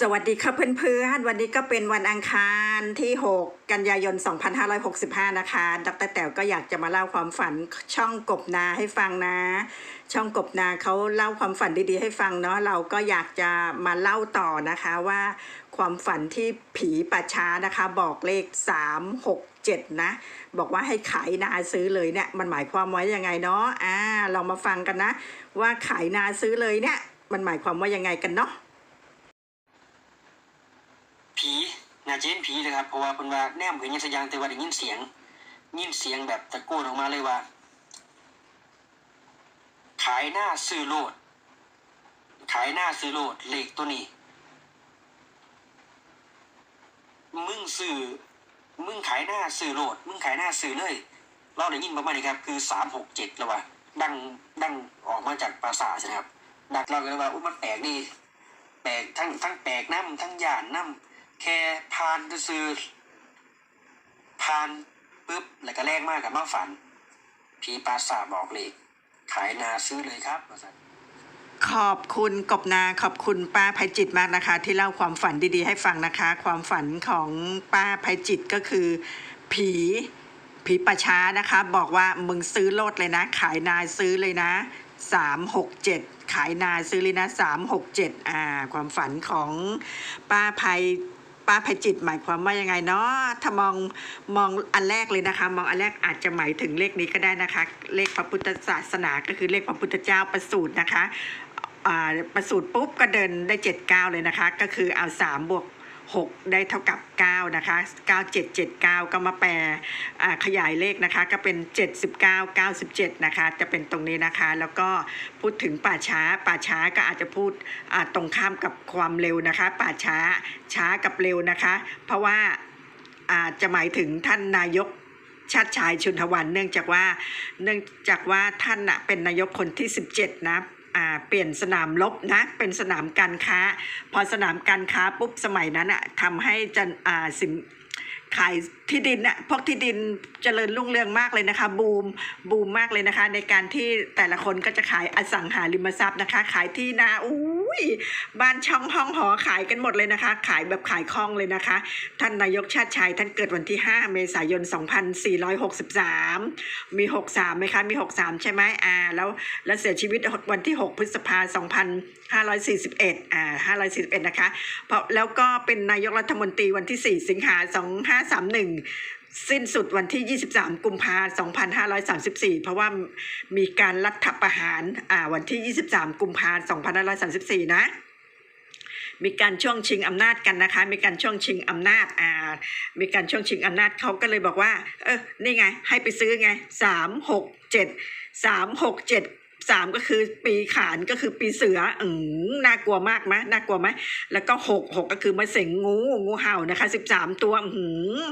สวัสดีค่ะเพื่อนๆ วันนี้ก็เป็นวันอังคารที่ 6 กันยายน 2565 นะคะ ดรแต๋วก็อยากจะมาเล่าความฝันช่องกบนาให้ฟังนะ ช่องกบนาเขาเล่าความฝันดีๆ ให้ฟังเนาะ เราก็อยากจะมาเล่าต่อนะคะว่า ความฝันที่ผีป่าช้านะคะบอกเลข 3 6 7 นะ บอกว่าให้ขายนาซื้อเลยเนี่ย มันหมายความว่ายังไงเนาะ อ่า เรามาฟังกันนะ ว่าขายนาซื้อเลยเนี่ย มันหมายความว่ายังไงกันเนาะ ผีน่าจะเป็นผีเลยครับ เพราะว่าเป็นว่าแนมเห็นอยังสยางแต่ว่าได้ยินเสียง ยินเสียงแบบตะโกนออกมาเลยว่า ขายหน้าซื้อโลด ขายหน้าซื้อโลดเหลขตัวนี้ มึงซื้อมึงขายหน้าซื้อโลด มึงขายหน้าซื้อเลยเราได้ยินประมาณนี้ครับ คือสามหกเจ็ดแล้วว่าดังดังออกมาจากปราสาทใช่ไหมครับดักเราก็เลยว่าอุ้ยมันแปลกดีแปลกทั้งทั้งแปลกน้ำทั้งหยานน้ำ แค่พานซื้อพานปุ๊บแล้วก็แรกมากกับมาฝัน ผีปราสาบอกเลยขายนาซื้อเลยครับว่าซั่นขอบคุณกบนาขอบคุณป้าภัยจิตมากนะคะ ที่เล่าความฝันดีๆ ให้ฟังนะคะ ความฝันของป้าภัยจิตก็คือ ผี ผีป่าช้านะคะ บอกว่ามึงซื้อโลดเลยนะ ขายนาซื้อเลยนะสามหกเจ็ดขายนาซื้อเลยนะสามหกเจ็ดอ่า ความฝันของป้าภัย ป้าภัยจิตหมายความว่ายังไงเนาะถ้ามองมองอันแรกเลยนะคะ มองอันแรกอาจจะหมายถึงเลขนี้ก็ได้นะคะ เลขพระพุทธศาสนาก็คือเลขพระพุทธเจ้าประสูตินะคะประสูตรปุ๊บก็เดินได้เจ็ดเก้าเลยนะคะ ก็คือเอาสามบวก หกได้เท่ากับเก้านะคะเก้าเจ็ดเจ็ดเก้าก็มาแปลขยายเลขนะคะ ก็เป็นเจ็ดสิบเก้าเก้าสิบเจ็ดนะคะ จะเป็นตรงนี้นะคะ แล้วก็พูดถึงป่าช้า ป่าช้าก็อาจจะพูดตรงข้ามกับความเร็วนะคะ ป่าช้าช้ากับเร็วนะคะ เพราะว่าอาจจะหมายถึงท่านนายกชาติชายชุนทวันเนื่องจากว่าเนื่องจากว่าท่านเป็นนายกคนที่ 17 นะ เปลี่ยนสนามลบนะเป็นสนามการค้า พอสนามการค้าปุ๊บสมัยนั้นอะทำให้จันอาสินขายที่ดินอะพวกที่ดินเจริญรุ่งเรืองมากเลยนะคะ บูมบูมมากเลยนะคะ ในการที่แต่ละคนก็จะขายอสังหาริมทรัพย์นะคะ ขายที่นาอู้ ยบ้านช่องห้องหอขายกันหมดเลยนะคะ ขายแบบขายคล่องเลยนะคะ ท่านนายกชาติชายท่านเกิดวันที่ 5 เมษายน 2463 มี 63ไหมคะ มี 63 ใช่ไหมอ่า แล้ว แล้วเสียชีวิตวันที่ 6 พฤษภา2541 อ่า 541 นะคะ เพราะแล้วก็เป็นนายกรัฐมนตรีวันที่ 4 สิงหา2531 สิ้นสุดวันที่ 23 กุมภาพันธ์2534 เพราะว่ามีการรัฐประหารอ่าวันที่ 23 กุมภาพันธ์2534 นะ มีการช่วงชิงอำนาจกันนะคะ มีการช่วงชิงอำนาจอ่ามีการช่วงชิงอำนาจเขาก็เลยบอกว่า เออนี่ไง ให้ไปซื้อไงสามหกเจ็ด สามก็คือปีขานก็คือปีเสืออืมน่ากลัวมากไหมน่ากลัวไหมแล้วก็หกหกก็คือมะเสงงูงูเห่านะคะสิบสามตัวอืม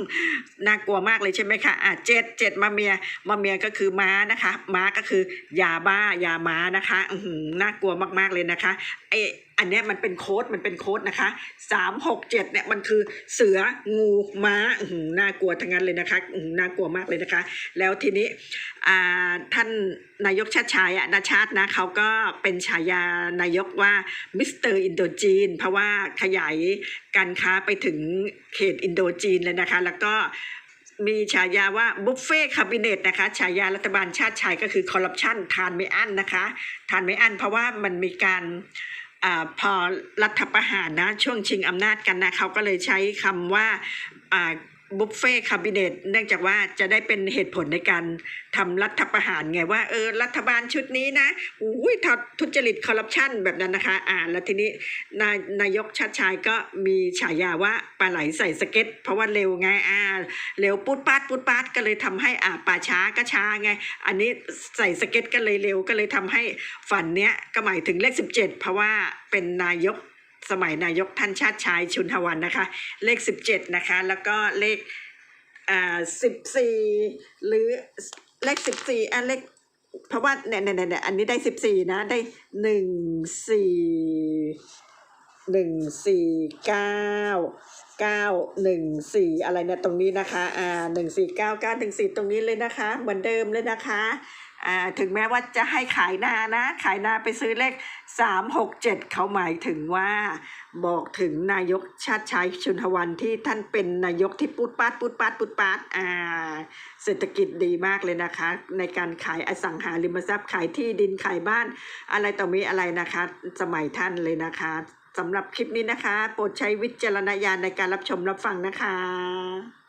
น่ากลัวมากเลยใช่ไหมคะอะเจ็ดเจ็ดมาเมียมาเมียก็คือม้านะคะ ม้าก็คือยาบ้ายาม้านะคะอืมน่ากลัวมากๆเลยนะคะไออันเนี้ยมันเป็นโค้ดมันเป็นโค้ดนะคะสามหกเจ็ดเนี่ยมันคือเสืองูม้าอื้อหืน่ากลัวทั้งนั้นเลยนะคะอื้อหืน่ากลัวมากเลยนะคะ แล้วทีนี้อาท่านนายกชาติชายอะนาชาตินะเขาก็เป็นฉายานายกว่ามิสเตอร์อินโดจีน เพราะว่าขยายการค้าไปถึงเขตอินโดจีนเลยนะคะ แล้วก็มีฉายาว่าบุฟเฟ่คาบิเนตนะคะฉายารัฐบาลชาติชายก็คือคอร์รัปชันทานไม่อั้นนะคะ ทานไม่อั้นเพราะว่ามันมีการ อพอรัฐประหารนะช่วงชิงอำนาจกันนะเขาก็เลยใช้คำว่า บุฟเฟ่คาบิเนตเนื่องจากว่าจะได้เป็นเหตุผลในการทำรัฐประหารไงว่าเออรัฐบาลชุดนี้นะอุ้ยทุจริตคอร์รัปชันแบบนั้นนะคะ อ่าแล้วทีนี้นายนายกชาติชายก็มีฉายาว่าปลาไหลใส่สเก็ต เพราะว่าเร็วไงอ่าเร็วปุ๊ดปาดปุ๊ดปาดก็เลยทำให้อ่าป่าช้าก็ช้าไง อันนี้ใส่สเก็ตก็เลยเร็วก็เลยทำให้ฝันเนี้ยก็หมายถึงเลขสิบเจ็ดเพราะว่าเป็นนายก สมัยนายกท่านชาติชายชุนทวันนะคะ เลขสิบเจ็ดนะคะ แล้วก็เลขอ่าสิบสี่หรือเลขสิบสี่อันเลขเพราะว่าเนี่ยเนี่ยเนี่ยอันนี้ได้สิบสี่นะได้หนึ่งสี่ หนึ่งสี่เก้าเก้าหนึ่งสี่อะไรเนี่ยตรงนี้นะคะอ่าหนึ่งสี่เก้าเก้าหนึ่งสี่ตรงนี้เลยนะคะ เหมือนเดิมเลยนะคะอ่าถึงแม้ว่าจะให้ขายนานะ ขายนาไปซื้อเลขสามหกเจ็ดเขาหมายถึงว่า บอกถึงนายกชาติชัยชุนทวันที่ท่านเป็นนายกที่ปุดปัดปุดปัดปุดปัดอ่าเศรษฐกิจดีมากเลยนะคะ ในการขายอสังหาริมทรัพย์ขายที่ดินขายบ้าน อะไรต่อมีอะไรนะคะ สมัยท่านเลยนะคะ สำหรับคลิปนี้นะคะ โปรดใช้วิจารณญาณในการรับชมรับฟังนะคะ